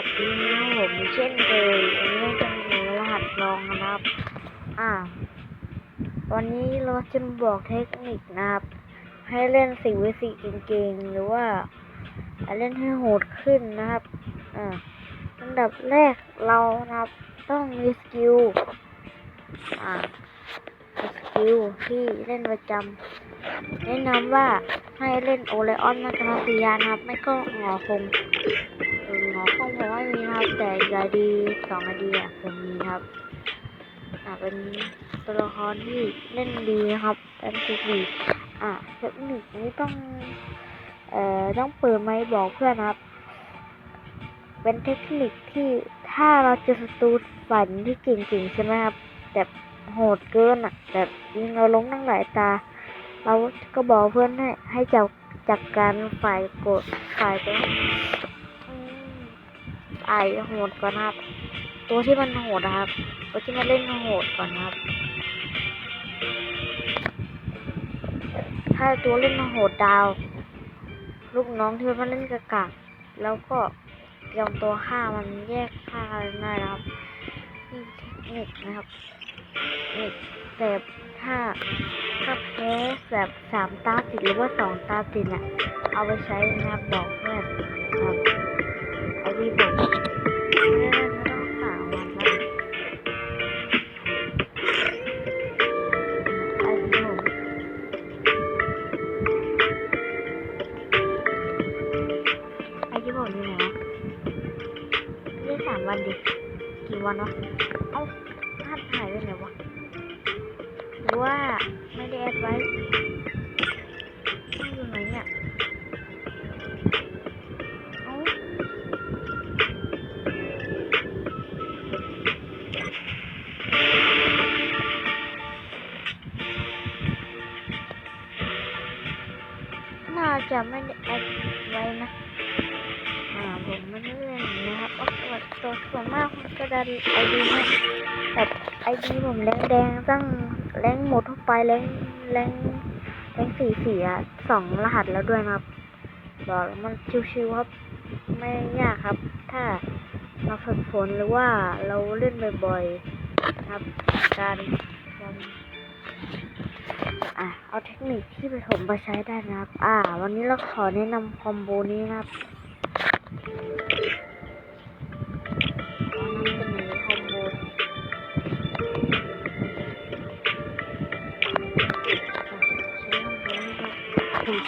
วัสดีนะครับผมเช่นเคยวันนี้จะมีรหัสลองนะครับ อ่า วันนี้เราจะบอกเทคนิคนะครับ ให้เล่นสี่วิสี่เก่งๆ หรือว่าเล่นให้โหดขึ้นนะครับ อ่าอันดับแรกเรานะครับต้องมีสกิล อ่า สกิลที่เล่นประจำแนะนำว่าให้เล่นโอเลออนนักนาซียานะครับ ไม่ก็หงอคง หงอคงผมไม่มีครับ แต่อีกไอดีสองไอดีอะผมมีครับอ่าเป็นตัวละครที่เล่นดีครับเป็นทีดีอ่าเทคนิคนี้ต้องเอ่อต้องเปิดไมค์บอกเพื่อนครับ เป็นเทคนิคที่ถ้าเราเจะศัตรูฝันที่เก่งๆใช่ไหมครับแบบโหดเกินอะแบบยิงเราล้มตั้งหลายตา เราก็บอกเพื่อนให้ให้จับจัดการฝ่ายโกดฝ่ายตัวอืม ฝ่ายโหดก่อนครับ ตัวที่มันโหดนะครับ ตัวที่มันเล่นโหดก่อนครับ ถ้าตัวเล่นโหดดาว ลูกน้องที่มันเล่นกระกากแล้วก็เตรียมตัวฆ่ามันแยกฆ่ากันได้นะครับนี่เทคนิคนะครับนี่แต่ถ้าถ้าแพ้แบบสามตาติดหรือว่าสองตาติดน่ะ เอาไปใช้นะครับบอกเพื่อนครับ ไอ้ที่บอกไม่ได้ไม่ต้องสามวันนะไอ้ที่ผมไอ้ที่ผมอยู่ไหนวะได้สามวันดิ กี่วันวะ เอ้าภาพถ่ายไปไหนวะหรือว่าไม่ได้แอดไว้มันอยู่ไหนเนี่ย กผมจะดันไอดีให้แบบไอดีผมแดงแดงๆตั้งแรงหมดทั่วไปแรงแรงแรงสี่สี่อะสองรหัสแล้วด้วยนะครับบอกมันชิวๆครับไม่ยากครับ ถ้าเราฝึกฝนหรือว่าเราเล่นบ่อยๆนะครับ การอะเอาเทคนิคที่ไปผมมาใช้ได้นะครับ อ่า วันนี้เราขอแนะนำคอมโบนี้นะครับ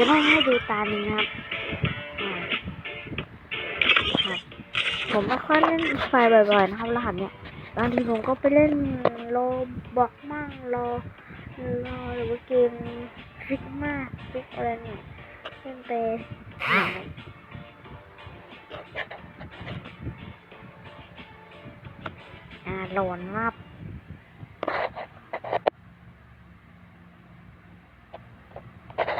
จะไม่ให้ดูตาหนึ่งนะครับอ่าครับผมไม่ค่อยเล่นไฟบ่อยๆนะครับรหัสเนี่ยบางทีผมก็ไปเล่นโลบอกมั่งรอรอหรือว่าเกมฟิกมากฟิกอะไรเนี่ยเล่นไปอ่าหลอนมาก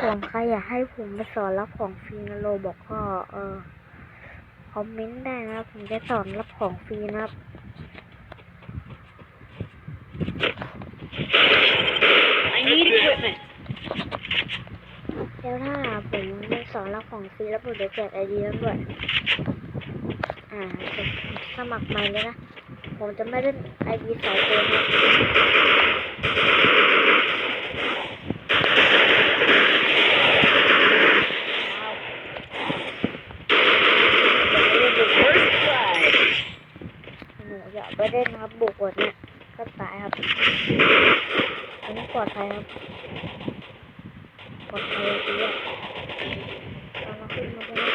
ส่วน ใครอยากให้ผมไปสอนรับของฟรีนะโลบอกก็เออคอมเมนต์ได้นะครับผมจะสอนรับของฟรีนะครับ I need equipment. แล้วถ้าผมไม่สอนรับของฟรีแล้วผมจะแจกไอเดียด้วยอ่าผมสมัครใหม่เลยนะ ผมจะไม่เล่นไอดีสายเกมนะหนูอย่าไปเล่นนะครับบุกกว่านี้ก็ตายครับอันนี้ ปลอดภัยครับปลอดภัยดีอะตอนเราขึ้นมาตรงนี้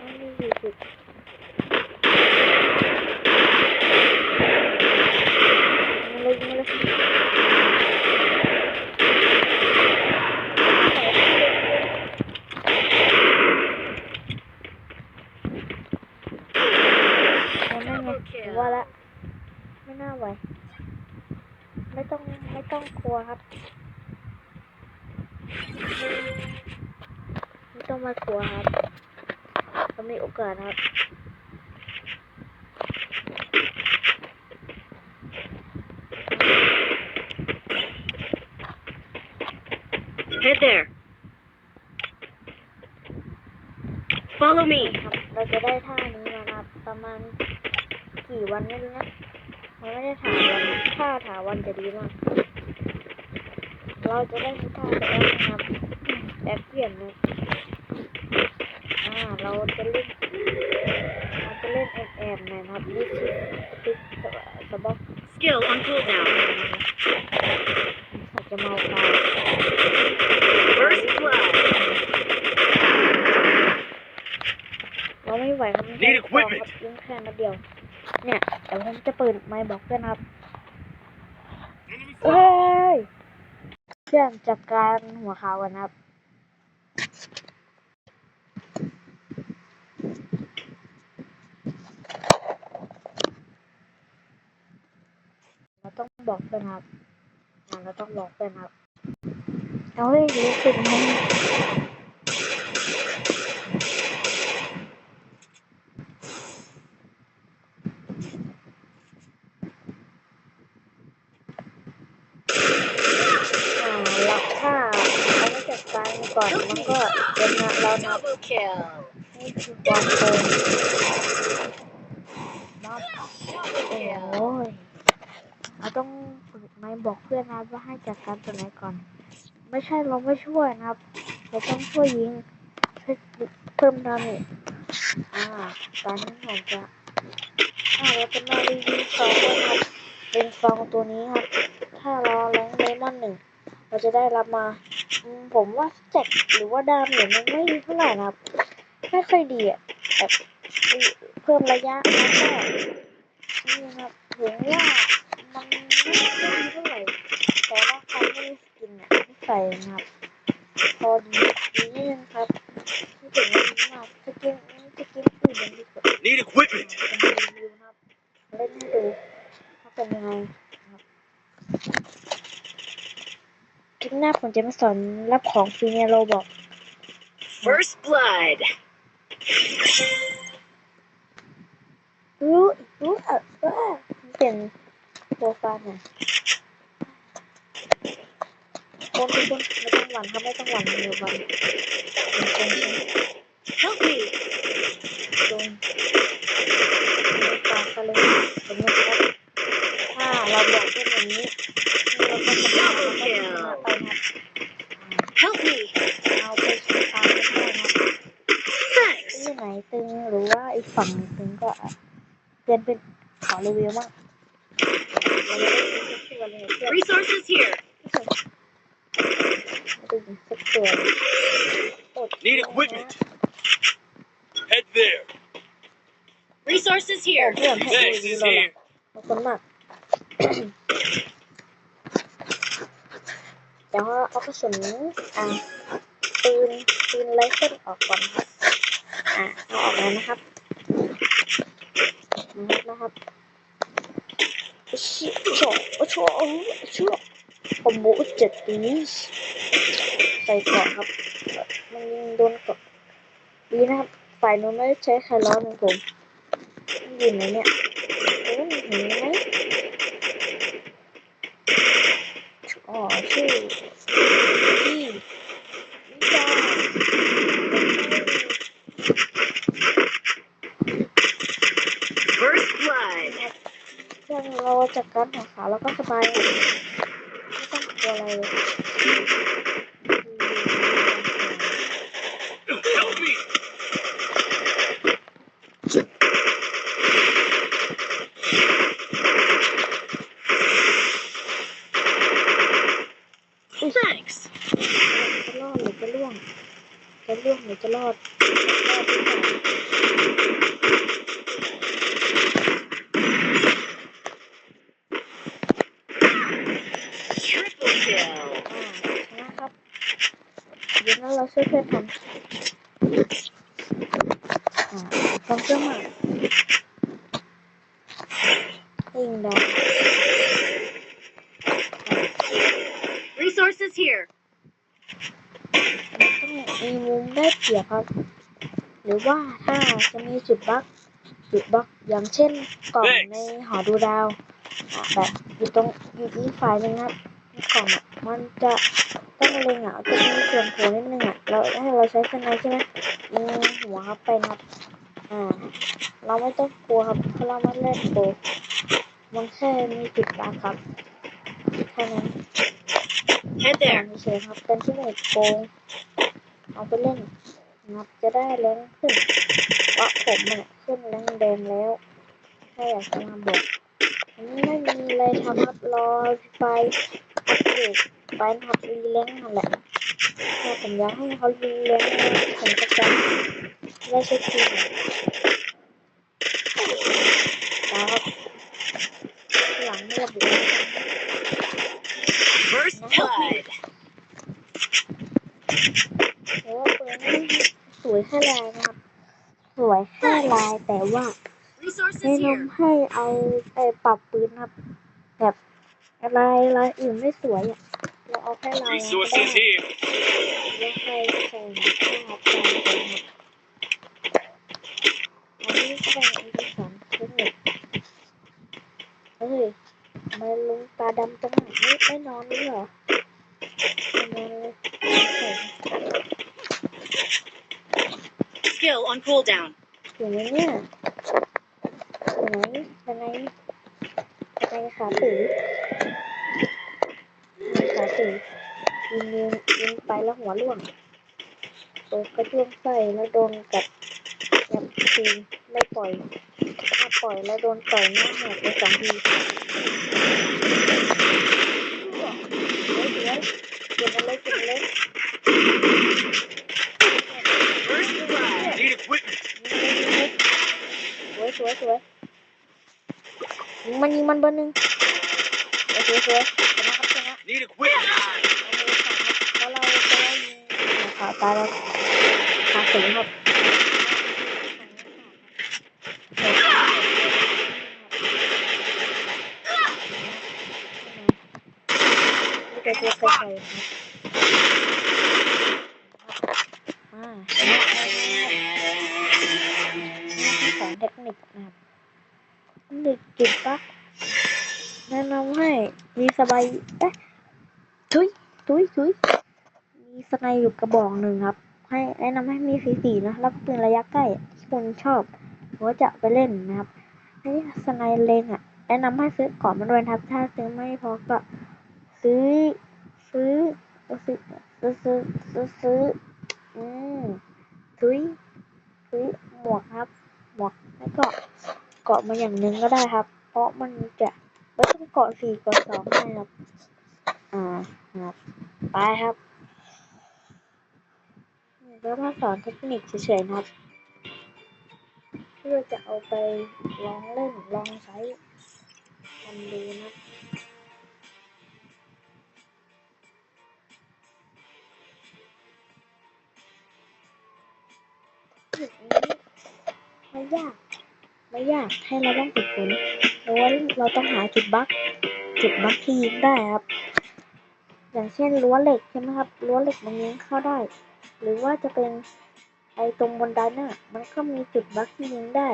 ไม่มีอยู่จุดมาเลยมาเลยเอานั่นไงผมว่าละไม่น่าไหว ไม่ต้องไม่ต้องกลัวครับ ไม่ต้องมากลัวครับเรามีโอกาสนะครับ Head there. Follow me. ครับเราจะได้ท่านี้มานะครับประมาณกี่วันไม่รู้นะ มันไม่ได้ถามวันนะถ้าถามวันจะดีมาก เราจะได้ท่าแบบนี้นะครับแบบเปลี่ยนนะอ่า เราจะเล่นเราจะเล่นแอบแอบๆหน่อยนะครับนี่คือติ๊กสะบอก Skill on cooldown. อาจจะเมากา First blood. เราไม่ไหวครับไม่ Need ใช่ equipment ครับยิงแค่นัดเดียว เนี่ยเดี๋ยวผมจะเปิดไมค์บอกด้วยนะครับเฮ้ยเชื่อมจัดการหัวขาวกันะครับเราต้องบอกด้วยนะครับเราต้องบอกด้วยนะครับเอาเฮ้ยรู้สึกมันอ่าเราถ้าเราไม่จัดการมันก่อนมันก็เป็นนะ เรานับ Double kill. นี่คือควาโกงนับ Double โอ้ kill. ยเราต้องฝึกไม่บอกเพื่อนนะว่าให้จัดการตัวไหนก่อน ไม่ใช่เราไม่ช่วยนะครับเราต้องช่วยยิงเพื่อเพิ่มดาเมจอ่าตอนนี้ผมจะอ่าเราจะมารีวิวซองนะครับเป็นซองตัวนี้ครับ ถ้าเราแรงเลมอนหนึ่งเราจะได้รับมา ผมว่าแจ็คหรือว่าดามเนี่ยมันไม่ดีเท่าไหร่นะครับ ไม่ค่อยดีอะแบบเพิ่มระยะแล้วก็นี่นะครับถึงว่ามันไม่ดีเท่าไหร่แต่ว่าใครไม่ได้สกินอะไม่ใส่นะครับพอดีดีนิดนึงครับไม่ถึงว่าดีมากสกินสกินอื่นยังดีกว่า Need equipment. เป็นรีวิวนะครับเล่นให้ดูว่าเป็นยังไงนะครับคลิปหน้า ผมจะมาสอนรับของฟรีในโรบอก First blood. รู้รู้เออเออมันเป็นโปรไฟล์หน่อยคนทุกคนไม่ต้องหวั่นครับไม่ต้องหวั่นเดี๋ยวหวั่นมันเป็น Help me. ตรงปากกันเลยสมมติครับถ้าเราบอกเป็นอย่างนี้ ฝั่งหนึ่งตึงก็เปลี่ยนเป็นขอรีวิวมั่งเราไม่ได้ซื้อสักตัวเลยเพื่อน Resources here. ไม่ได้ยินสักตัวเลยอด Need equipment. Head there. Resources เพื่อ here. เพื่อนให้ Thanks รีวิว is เราละ here. ขอบคุณมากเดี๋ยวเอากระสุนอ่าปืนปืนไรเฟิลออกก่อนครับอ่าเอาออกแล้วนะครับนะครับชิโช ชัวชัวคอมโบเจ็ดปีนี้ใส่เกาะครับ มันยิงโดนเกาะดีนะครับฝ่ายนู้นไม่ได้ใช้ใครล้อนึ่งผมมันยิงไหนเนี่ยเอ้ยเห็นไหมอ๋อชื่อที่วิจารณ์ First blood. เรื่องเราจัดการหัวขาวแล้วก็สบายเลยไม่ต้องกลัวอะไรเลย Help me. อุ้ย Thanks. จะรอดหรือจะล่วงจะล่วงหรือจะรอดรอดหรือเปล่า Triple kill. อ่าชนะครับเดี๋ยวนั้นเราช่วยเพื่อทำทำเครื่องหมายยิงดาว Resources here. ต้องมีมุมได้เปรียบครับ หรือว่าถ้าจะมีจุดบั๊กจุดบั๊กอย่างเช่นกล่องในหอดูดาวแบบอยู่ตรงอยู่ที่ฝ่ายนึงครับในกล่องมันจะ ต้องเล็งอะจะมีส่วนโผล่นิดนึงอะเราให้เราใช้สไนด์ใช่ไหมยิงหัวเข้าไปนะครับอ่า เราไม่ต้องกลัวครับเพราะเราไม่เล่นโปรมันแค่มีจุดบั๊กครับแค่นั้น Head แต่ there. เฉยๆครับเป็นที่เน็ตโกงเอาไปเล่นนะครับจะได้แรงขึ้นเพราะผมเนี่ยขึ้นแรงแดงแล้วถ้าอยากจะมาบอกอันนี้ไม่มีอะไรทำครับรอไปอัปเดต ไปนะครับรีแรงนั่นแหละถ้าผมอยากให้เขารีแรงผมก็จะได้เช็คทีมครับหลังไม่ระบุ First blood. แต่ว่าปืนนี่สวยแค่ลายนะครับ สวยแค่ลายแต่ว่า Resources แนะน here. ำให้เอาไปปรับปืนครับ แบบลายลายอื่นไม่สวยอะ เอาแค่ลายก็ได้ Resources here. แล้วใครใส่หน้าครับลายเลยครับอันนี้ก็เป็นอันที่สองเทคนิคเฮ้ยมาลุงตาดำตรงไหนไม่ไม่นอนนี่เหรอไม่นอนเลยเฮ้ย Skill on cooldown. อยู่ไหนเนี่ยอยู่ไหนยังไงยังไงขาตือยังไงขาตือยิง ยิงยิงไปแล้วหัวร่วงโดนกระช่วงใส่แล้วโดนกัดยับทีไม่ปล่อยถ้าปล่อยแล้วโดนต่อยหน้าหักไปสองทีเฮ้ยเดี๋ยวเก็บมันเลยเก็บมันเลย First blood. Need equipment. สวยสวยสวยยิงมันยิงมันเบอร์หนึ่งโอเคสวยชนะ ขาตายแล้วขาถึงครับนี่ก็ตัวไกลๆครับอ่าชนะแล้วนี่คือสองเทคนิคนะครับหนึ่งจุดปะแนะนำให้มีสบายเอ๊ะทุยทุยทุย มีสไนอยู่กระบอกหนึ่งครับ ให้แนะนำให้มีสีสีนะ แล้วก็ปืนระยะใกล้ที่คนชอบหรือจะไปเล่นนะครับให้สไนเลงอะ แนะนำให้ซื้อก่อนมาด้วยนะครับ ถ้าซื้อไม่พอก็ซื้อซื้อซื้อซื้อซื้อซื้อซื้ออืมซื้อซื้อหมวกครับ หมวกแล้วก็เกาะมาอย่างหนึ่งก็ได้ครับ เพราะมันจะไม่ต้องเกาะสี่เกาะสองได้ครับอ่าครับไปครับ แล้วมาสอนเทคนิคเฉยๆนะครับเพื่อจะเอาไปลองเล่นลองใช้กันดูนะไม่ยาก ไม่ยากให้เราต้องฝึกฝนเพราะว่าเราต้องหาจุดบั๊กจุดบั๊กที่ยิงได้ครับ อย่างเช่นรั้วเหล็กใช่ไหมครับรั้วเหล็กมันยิงเข้าได้ หรือว่าจะเป็นไอ้ตรงบนไดน่ะมันก็มีจุดบั๊กที่ยิงได้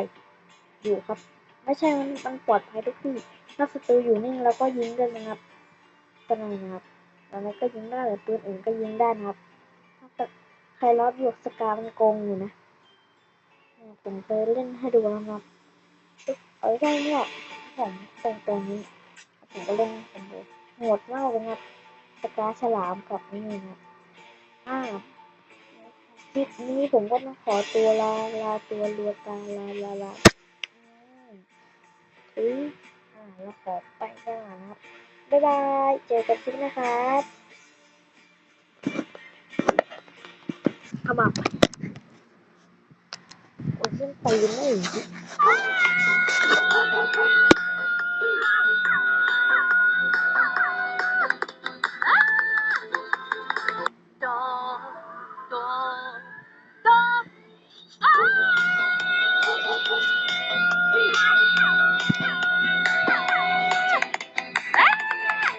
อยู่ครับ ไม่ใช่มันมันปลอดภัยทุกที่ถ้าศัตรูอยู่นิ่งเราก็ยิงได้นะครับก็นั่นนะครับอะไรก็ยิงได้แต่ปืนอื่นก็ยิงได้นะครับ ถ้าใครรอดบวกสกามันโกงอยู่นะผมเคยเล่นให้ดูนะครับเอาได้เนี่ยผมตรงตรงนี้ผมก็เล่นผมดูโหดมากเลยครับ สกาฉลามกับนี่นะครับอ่าคลิปนี้ผมก็ต้องขอตัวลาลาตัวเรือตาลาลาลาอืมอ่าแล้วขอไปกันนะครับ บ๊ายบาย เจอกันคลิปนะครับเอามาโอ้ยฉันไปไม่ถึง